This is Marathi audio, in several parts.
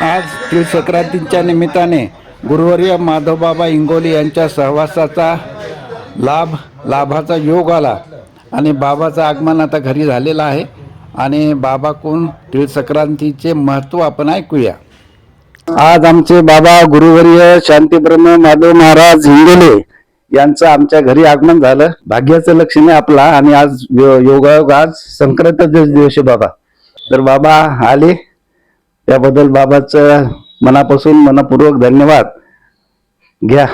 आज त्रिसंक्रांतीच्या निमित्ताने गुरुवर्य माधवबाबा इंगोली यांच्या सहवासाचा लाभ लाभाचा योग आला आणि बाबाचं आगमन आता घरी झालेलं आहे आणि बाबाकडून कोण संक्रांतीचे महत्त्व आपण ऐकूया. आज आमचे बाबा गुरुवर्य शांतीब्रह्म माधव महाराज हिंगोले यांचं आमच्या घरी आगमन झालं. भाग्याचं लक्षणे आपला आणि आज योगायोग आज संक्रांत दिवस बाबा. तर बाबा आले. त्याबद्दल बाबाचं मनापासून मनपूर्वक धन्यवाद. घ्या.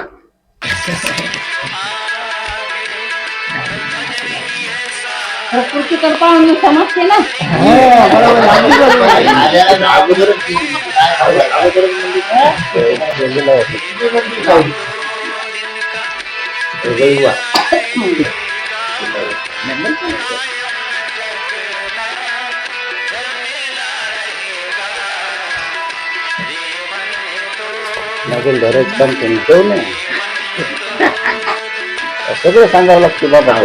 लागेल घराच काम करून ठेव ना सगळं सांगावं लागतं बाबा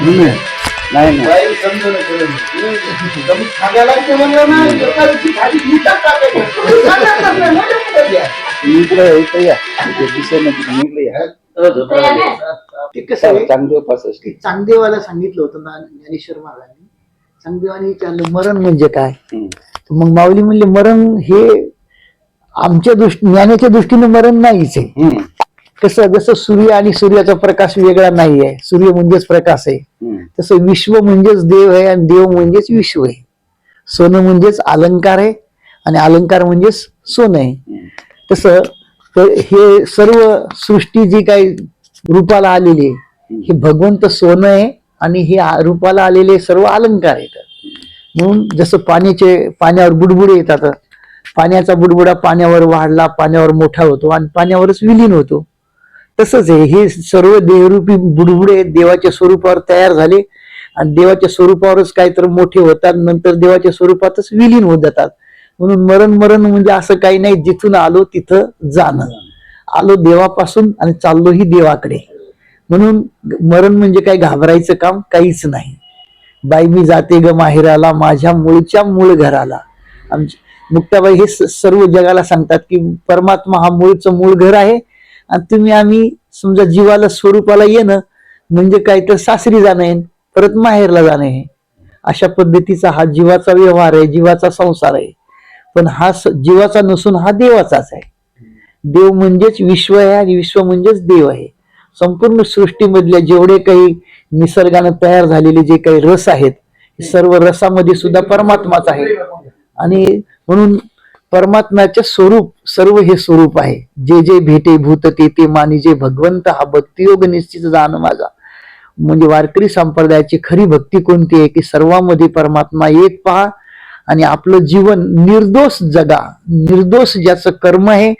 नाही, नाही. नाही नाही इकडे इकडे या. तिकडे इकडे या. ते कसं आहे? चांगदेव पासष्ट की चांगदेवाला सांगितलं होतं ना ज्ञानेश्वर महाराजांनी. चांगदेवाने विचारलं मरण म्हणजे काय? मग माऊली म्हणले मरण हे आमच्या दृष्टी ज्ञानाच्या दृष्टीने मरण नाहीच आहे. कसं जसं सूर्य आणि सूर्याचा प्रकाश वेगळा नाही आहे सूर्य म्हणजेच प्रकाश आहे. तसं विश्व म्हणजेच देव आहे आणि देव म्हणजेच विश्व आहे. सोनं म्हणजेच अलंकार आहे आणि अलंकार म्हणजेच सोनं आहे. तसं तर हे सर्व सृष्टी जी काही रूपाला आलेले हे भगवंत सोनं आहे आणि हे रूपाला आलेले सर्व अलंकार आहेत. म्हणून जसं पाण्याचे पाण्यावर बुडबुडे येतात पाण्याचा बुडबुडा पाण्यावर वाढला पाण्यावर मोठा होतो आणि पाण्यावरच विलीन होतो. तसंच आहे हे सर्व देहरूपी बुडबुडे देवाच्या स्वरूपावर तयार झाले आणि देवाच्या स्वरूपावरच काहीतरी मोठे होतात नंतर देवाच्या स्वरूपातच विलीन होत जातात. म्हणून मरण मरण म्हणजे असं काही नाही जिथून आलो तिथं जाणं. आलो देवापासून आणि चाललोही देवाकडे. म्हणून मरण म्हणजे काही घाबरायचं काम काहीच नाही. बाई मी जाते ग माहेराला माझ्या मूळच्या मूळ घराला. आमची मुक्ताबाई हे स- सर्व जगाला सांगतात की परमात्मा हा मूळचं मूळ घर आहे आणि तुम्ही आम्ही समजा जीवाला स्वरूपाला येणं म्हणजे काय? तर सासरी जाणं आहे परत माहेरला जाणं आहे. अशा पद्धतीचा हा जीवाचा व्यवहार आहे जीवाचा संसार आहे. पण हा स- जीवाचा नसून हा देवाचाच आहे. देव म्हणजेच विश्व आहे आणि विश्व म्हणजेच देव आहे. संपूर्ण सृष्टीमधल्या जेवढे काही निसर्गानं तयार झालेले जे काही रस आहेत हे सर्व रसामध्ये सुद्धा परमात्माच आहे. आणि म्हणून परमात्म्याचे स्वरूप सर्व हे स्वरूप आहे. जे जे भेटे भूत ते ते मानी जे भगवंत हा भक्तियोग निश्चित जाण माझा. म्हणजे वारकरी संप्रदायाची खरी भक्ती कोणती आहे की सर्वांमध्ये परमात्मा एक पहा आणि आपलं जीवन निर्दोष जगा. निर्दोष ज्याचं कर्म आहे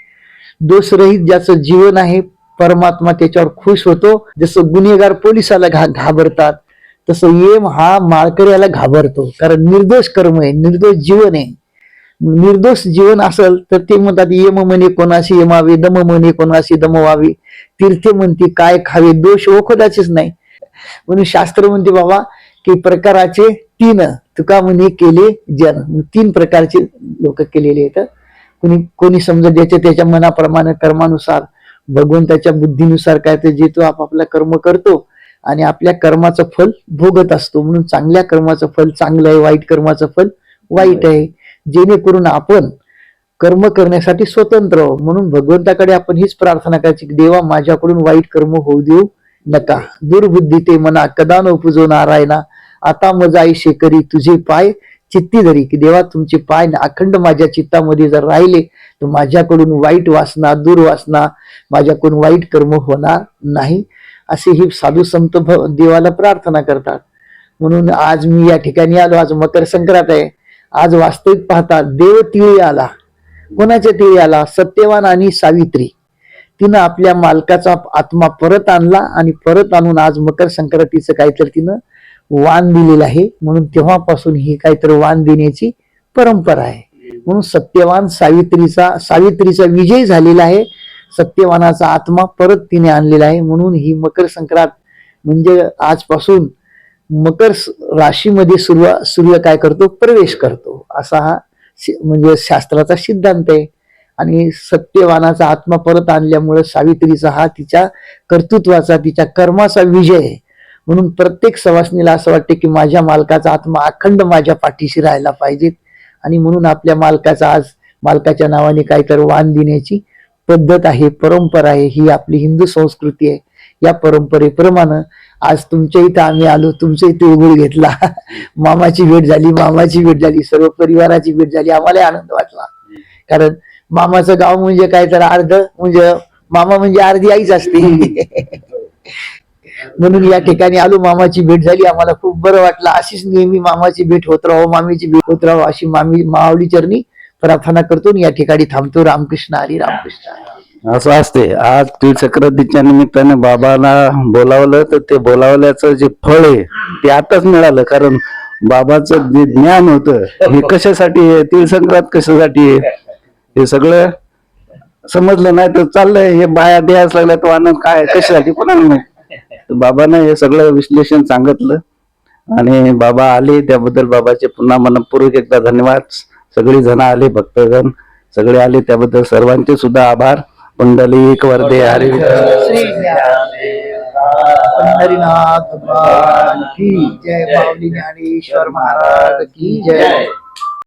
दोषरहित ज्याचं जीवन आहे परमात्मा त्याच्यावर खुश होतो. जसं गुन्हेगार पोलिसाला घा घाबरतात तसं येम हा माळकऱ्याला घाबरतो. कारण निर्दोष कर्म आहे निर्दोष जीवन आहे. निर्दोष जीवन असेल तर ते म्हणतात यम म्हणे कोणाशी यमावे दम म्हणे कोणाशी दमवावे. तीर्थे म्हणते काय खावे दोष ओखदाचेच नाही. म्हणून शास्त्र म्हणते बाबा की प्रकाराचे तीन तुका म्हणे केले जन. तीन प्रकारचे लोक केलेले आहेत. कोणी कोणी समजा ज्याच्या त्याच्या मनाप्रमाणे कर्मानुसार भगवंताच्या बुद्धीनुसार काय ते जे तो आपापला कर्म करतो आणि आपल्या कर्माचं फल भोगत असतो. म्हणून चांगल्या कर्माचं फल चांगलं आहे वाईट कर्माचं फल वाईट आहे. जेणेकरून आपण कर्म करण्यासाठी स्वतंत्र म्हणून भगवंताकडे आपण हीच प्रार्थना करायची की देवा माझ्याकडून वाईट कर्म होऊ देऊ नका. दुर्बुद्धी ते मना कदा न उपजो नारायणा. आता मजाई शेकरी तुझे पाय चित्ती धरी की देवा तुमचे पाय अखंड माझ्या चित्तामध्ये जर राहिले तर माझ्याकडून वाईट वासना दुर्वासना माझ्याकडून वाईट कर्म होणार नाही. असे ही साधू संत देवाला प्रार्थना करतात. म्हणून आज मी या ठिकाणी आलो. आज मकर संक्रांत आहे. आज वास्तविक पाहता देव तिळी आला. कोणाच्या तिळी आला? सत्यवान आणि सावित्री. तिनं आपल्या मालकाचा आत्मा परत आणला आणि परत आणून आज मकर संक्रांतीचं काहीतरी तिनं वाण दिलेलं आहे. म्हणून तेव्हापासून ही काहीतरी वाण देण्याची परंपरा आहे. म्हणून सत्यवान सावित्रीचा सावित्रीचा विजय झालेला आहे. सत्यवानाचा आत्मा परत तिने आणलेला आहे. म्हणून ही मकर संक्रांत म्हणजे आजपासून मकर राशीमध्ये सूर्य सूर्य काय करतो? प्रवेश करतो. असा हा म्हणजे शास्त्राचा सिद्धांत आहे. आणि सत्यवानाचा आत्मा परत आणल्यामुळे सावित्रीचा हा तिच्या कर्तृत्वाचा तिच्या कर्माचा विजय आहे. म्हणून प्रत्येक सवासनीला असं वाटते की माझ्या मालकाचा आत्मा अखंड माझ्या पाठीशी राहायला पाहिजेत. आणि म्हणून आपल्या मालकाचा आज मालकाच्या नावाने काहीतरी वाण देण्याची पद्धत आहे परंपरा आहे ही आपली हिंदू संस्कृती आहे. या परंपरेप्रमाणे आज तुमच्या इथं आम्ही आलो तुमच्या इथे उघड घेतला. मामाची भेट झाली मामाची भेट झाली सर्व परिवाराची भेट झाली. आम्हाला आनंद वाटला. कारण मामाचं गाव म्हणजे काय तर अर्ध म्हणजे मामा म्हणजे अर्धी आईच असते. म्हणून या ठिकाणी आलो मामाची भेट झाली. आम्हाला खूप बरं वाटलं. अशीच नेहमी मामाची भेट होत राहो मामीची भेट होत राहो अशी मामी मावली चरणी प्रार्थना करतो या ठिकाणी थांबतो. रामकृष्ण हरी रामकृष्ण असं असते. आज तिळसंक्रांतीच्या निमित्ताने बाबाला बोलावलं तर ते बोलावल्याचं जे फळ आहे ते आताच मिळालं. कारण बाबाचं जे ज्ञान होतं हे कशासाठी आहे? तिळसंक्रांत कशासाठी आहे? हे सगळं समजलं नाही तर चाललंय. हे बाया द्यायला लागल्या तो आनंद काय कशासाठी? कोणाला माहीत? बाबानं हे सगळं विश्लेषण सांगितलं. आणि बाबा आले त्याबद्दल बाबाचे पुन्हा मनपूर्वक एकदा धन्यवाद. सगळी जण आले भक्तगण सगळे आले त्याबद्दल सर्वांचे सुद्धा आभार. पुंडलिक वर्दे हरी श्री पंढरीनाथ भगवान की जय. ज्ञानेश्वर महाराज की जय.